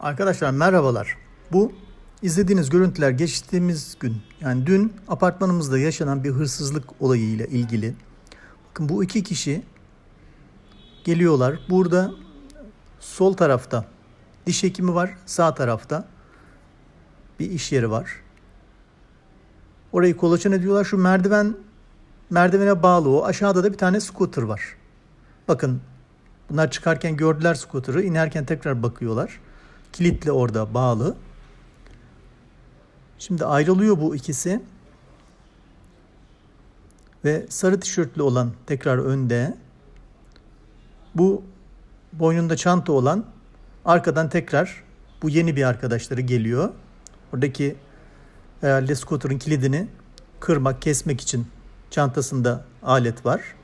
Arkadaşlar merhabalar. Bu izlediğiniz görüntüler geçtiğimiz gün yani dün apartmanımızda yaşanan bir hırsızlık olayıyla ilgili. Bakın bu iki kişi geliyorlar. Burada sol tarafta diş hekimi var, sağ tarafta bir iş yeri var. Orayı kolaçan ediyorlar. Şu merdiven merdivene bağlı o. Aşağıda da bir tane scooter var. Bakın bunlar çıkarken gördüler scooter'ı. inerken tekrar bakıyorlar. Kilitle orada bağlı. Şimdi ayrılıyor bu ikisi. Ve sarı tişörtlü olan tekrar önde. Bu boynunda çanta olan arkadan tekrar bu yeni bir arkadaşları geliyor. Oradaki herhalde scooter'ın kilidini kırmak, kesmek için çantasında alet var.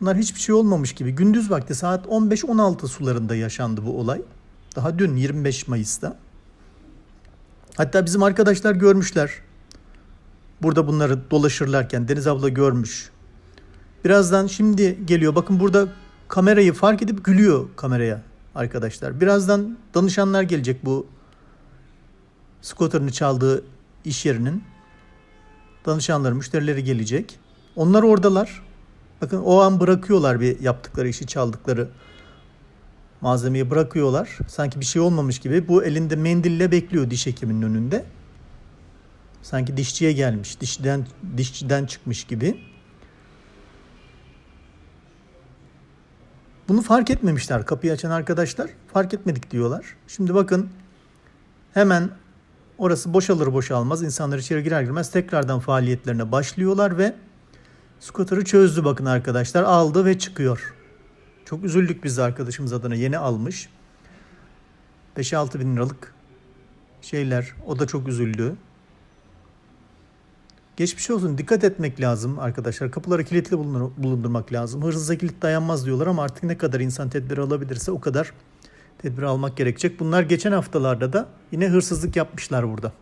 Bunlar hiçbir şey olmamış gibi. Gündüz vakti saat 15-16 sularında yaşandı bu olay. Daha dün 25 Mayıs'ta. Hatta bizim arkadaşlar görmüşler. Burada bunları dolaşırlarken Deniz abla görmüş. Birazdan şimdi geliyor. Bakın burada kamerayı fark edip gülüyor kameraya arkadaşlar. Birazdan danışanlar gelecek bu scooter'ını çaldığı iş yerinin. Danışanları, müşterileri gelecek. Onlar oradalar. Bakın o an bırakıyorlar bir yaptıkları işi çaldıkları malzemeyi bırakıyorlar. Sanki bir şey olmamış gibi. Bu elinde mendille bekliyor diş hekiminin önünde. Sanki dişçiye gelmiş, dişçiden dişçiden çıkmış gibi. Bunu fark etmemişler kapıyı açan arkadaşlar. Fark etmedik diyorlar. Şimdi bakın hemen orası boşalır boşalmaz insanlar içeri girer girmez tekrardan faaliyetlerine başlıyorlar ve Scooter'ı çözdü bakın arkadaşlar. Aldı ve çıkıyor. Çok üzüldük biz arkadaşımız adına. Yeni almış. 5-6 bin liralık şeyler. O da çok üzüldü. Geçmiş olsun. Dikkat etmek lazım arkadaşlar. Kapıları kilitli bulundur- bulundurmak lazım. Hırsıza kilit dayanmaz diyorlar ama artık ne kadar insan tedbir alabilirse o kadar tedbir almak gerekecek. Bunlar geçen haftalarda da yine hırsızlık yapmışlar burada.